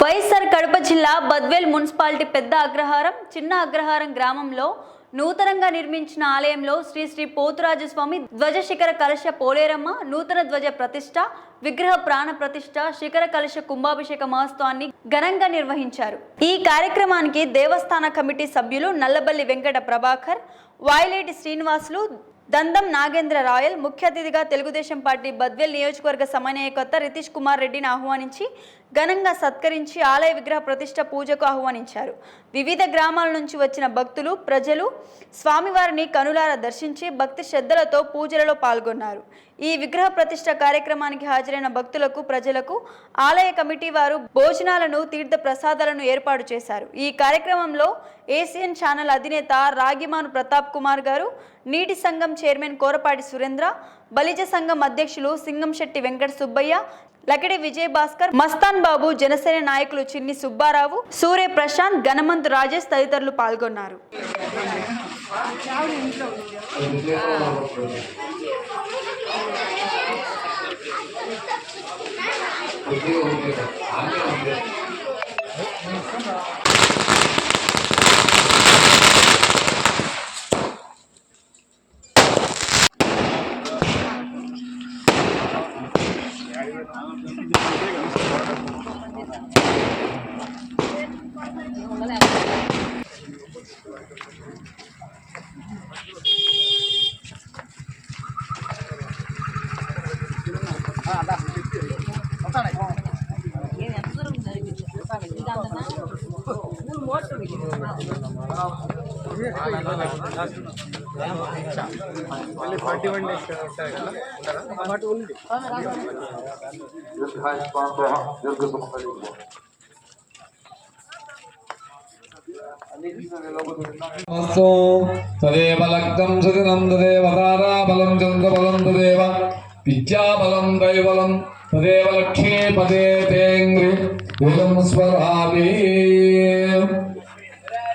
వైఎస్ఆర్ కడప జిల్లా బద్వేల్ మున్సిపాలిటీ పెద్ద అగ్రహారం చిన్న అగ్రహారం గ్రామంలో నూతనంగా నిర్మించిన ఆలయంలో శ్రీ శ్రీ పోతురాజస్వామి ధ్వజ శిఖర కలశ పోలేరమ్మ నూతన ధ్వజ ప్రతిష్ట విగ్రహ ప్రాణ ప్రతిష్ట శిఖర కలశ కుంభాభిషేక మహోత్సవాన్ని ఘనంగా నిర్వహించారు. ఈ కార్యక్రమానికి దేవస్థాన కమిటీ సభ్యులు నల్లబల్లి వెంకట ప్రభాకర్ వాయిలేటి శ్రీనివాసులు దందం నాగేంద్ర రాయల్ ముఖ్య అతిథిగా తెలుగుదేశం పార్టీ బద్వేల్ నియోజకవర్గ సమన్వయకర్త రితీష్ కుమార్ రెడ్డిని ఆహ్వానించి ఘనంగా సత్కరించి ఆలయ విగ్రహ ప్రతిష్ట పూజకు ఆహ్వానించారు. వివిధ గ్రామాల నుంచి వచ్చిన భక్తులు ప్రజలు స్వామివారిని కనులారా దర్శించి భక్తి శ్రద్ధలతో పూజలలో పాల్గొన్నారు. ఈ విగ్రహ ప్రతిష్ట కార్యక్రమానికి హాజరైన భక్తులకు ప్రజలకు ఆలయ కమిటీ వారు భోజనాలను తీర్థ ప్రసాదాలను ఏర్పాటు చేశారు. ఈ కార్యక్రమంలో ఏసియన్ ఛానల్ అధినేత రాగిమాను ప్రతాప్ కుమార్ గారు నీటి సంఘం చైర్మన్ కోరపాటి సురేంద్ర బలిజ సంఘం అధ్యక్షులు సింగంశెట్టి వెంకట సుబ్బయ్య లకిడి విజయ్ భాస్కర్ మస్తాన్ బాబు జనసేన నాయకులు చిన్ని సుబ్బారావు సూర్య ప్రశాంత్ గణమంత్ రాజేష్ తదితరులు పాల్గొన్నారు. మూడు మోటార్ అస్తు తదేవ లగ్నం సదినం తదేవ తారాబలం చంద్రబలం తదేవ విద్యాబలం దైవలం తదేవ లక్ష్మీ పదే తేంగ్రి యుగం స్వరామి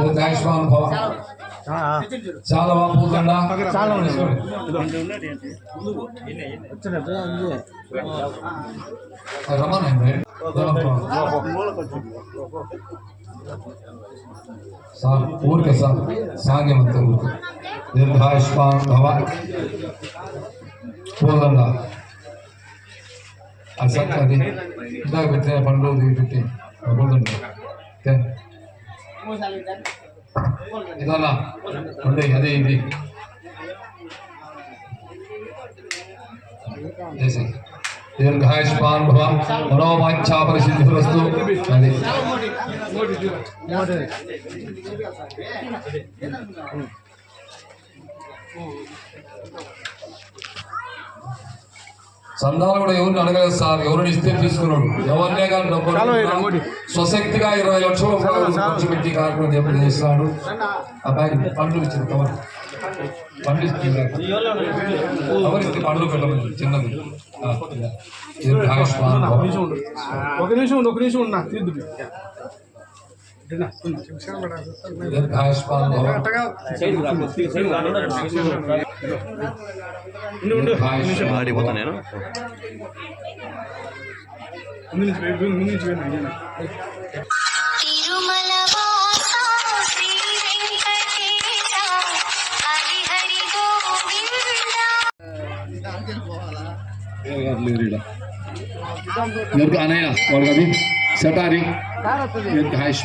దీర్ఘాయుష్మాన్ భవ చాలా. పూజండా చాలా. రమణ సార్ ఊరికే సార్ సాంగ్యమంత ఊరికే. దీర్ఘాయుష్మాన్ భవ పూలండా అది సార్ అది. ఇందాక పెట్టిన పండుగ పెట్టి పూలండా ఓకే. ఉండే అదే ఇది. దేశం దీర్ఘాయుష్మాన్ భవ మనోవాంఛా పరిసిద్ధిరస్తు అది. సందాలు కూడా ఎవరిని అడగలేదు సార్. ఎవరిని ఇస్తే తీసుకున్నాడు. ఎవరినే కానీ డబ్బులు. స్వశక్తిగా ఇరవై లక్షల రూపాయలు ఖర్చు పెట్టి కార్యక్రమం చేస్తున్నాడు. ఆ బ్యాగ్ పండ్లు ఇచ్చిన కవర్ పండ్లు ఇచ్చింది కవర్ ఇస్తే పండ్లు పెట్టమని చిన్నది ఆ, ఇలా. దీర్ఘాయుష్మాన్ భవ. ఒక నిమిషం ఉండు ఒక నిమిషం ఉన్నా తీద్దు దీర్ఘాయుష్మాన్ భవ. దీర్ఘాయుష్మాన్ ఆడిపోతా నేను ముందు నుంచి పోయి, ముందు నుంచి ಲೇರಿಡ ಇವರಿಗೆ ಅನಯ್ಯ ಒಳಗದಿ ಸಟಾರಿ ಇವರಿಗೆ ಹಾಯ್